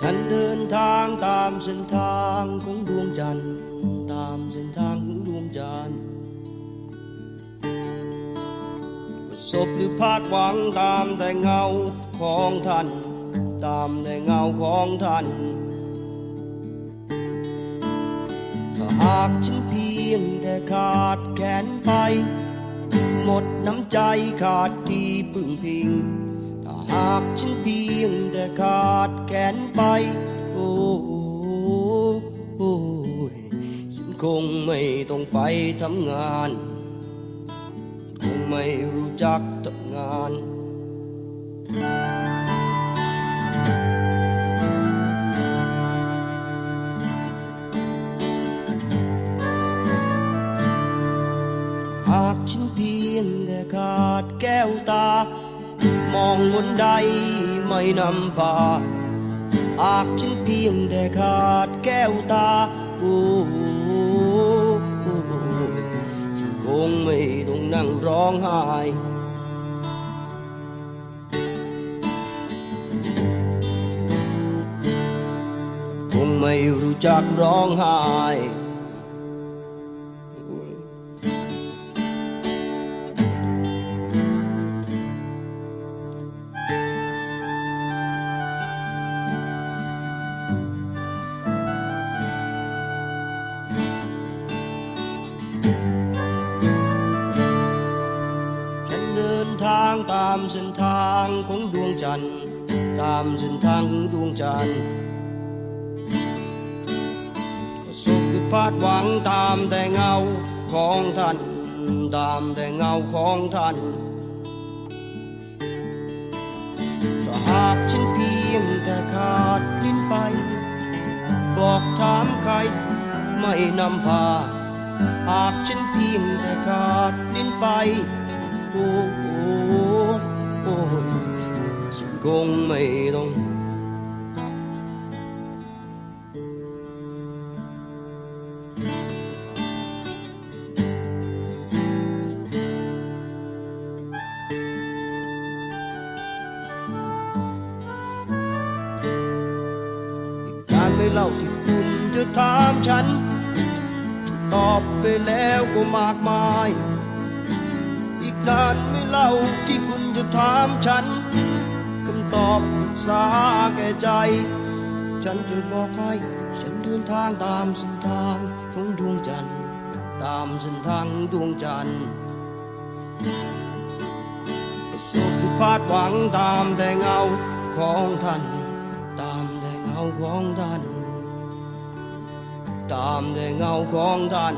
ฉันเดินทางตามเส้นทางของดวงจันทร์ ตามเส้นทางของดวงจันทร์ประสบหรือพลาดหวังตามแต่เงาของท่าน ตามแต่เงาของท่านถ้าหากฉันเพียงแต่ขาดแขนไป หมดน้ำใจขาดที่พึ่งพิงาหากฉันเพียงแต่ขาดแขนไปโอ้โอ้ยฉันคงไม่ต้องไปทำงาน คงไม่รู้จักทำงานหากฉันเพียงแต่ขาดแก้วตา มองบนใดไม่นำพาหากฉันเพียงแต่ขาดแก้วตาโอ้ฉันคงไม่ต้องนั่งร้องไห้คงไม่รู้จักร้องไห้ ทางตามเส้นทางของดวงจันทร์ ตามเส้นทางของดวงจันทร์ประสบหรือพลาดหวังตามแต่เงาของท่าน ตามแต่เงาของท่านถ้าหากฉันเพียงแต่ขาดลิ้นไป บอกถามใครไม่นำพา หากฉันเพียงแต่ขาดลิ้นไป ฉันคงไม่ต้องการไม่เล่าที่คุณจะถามฉัน ตอบไปแล้วก็มากมาย นานไม่เล่าที่คุณจะถามฉันคำตอบสาแก่ใจ ฉันจะบอกให้ฉันเดินทางตามเส้นทางของดวงจันทร์ตามเส้นทางดวงจันทร์ประสบพลาดหวังตามแต่เงาของท่าน ตามแต่เงาของท่าน ตามแต่เงาของท่าน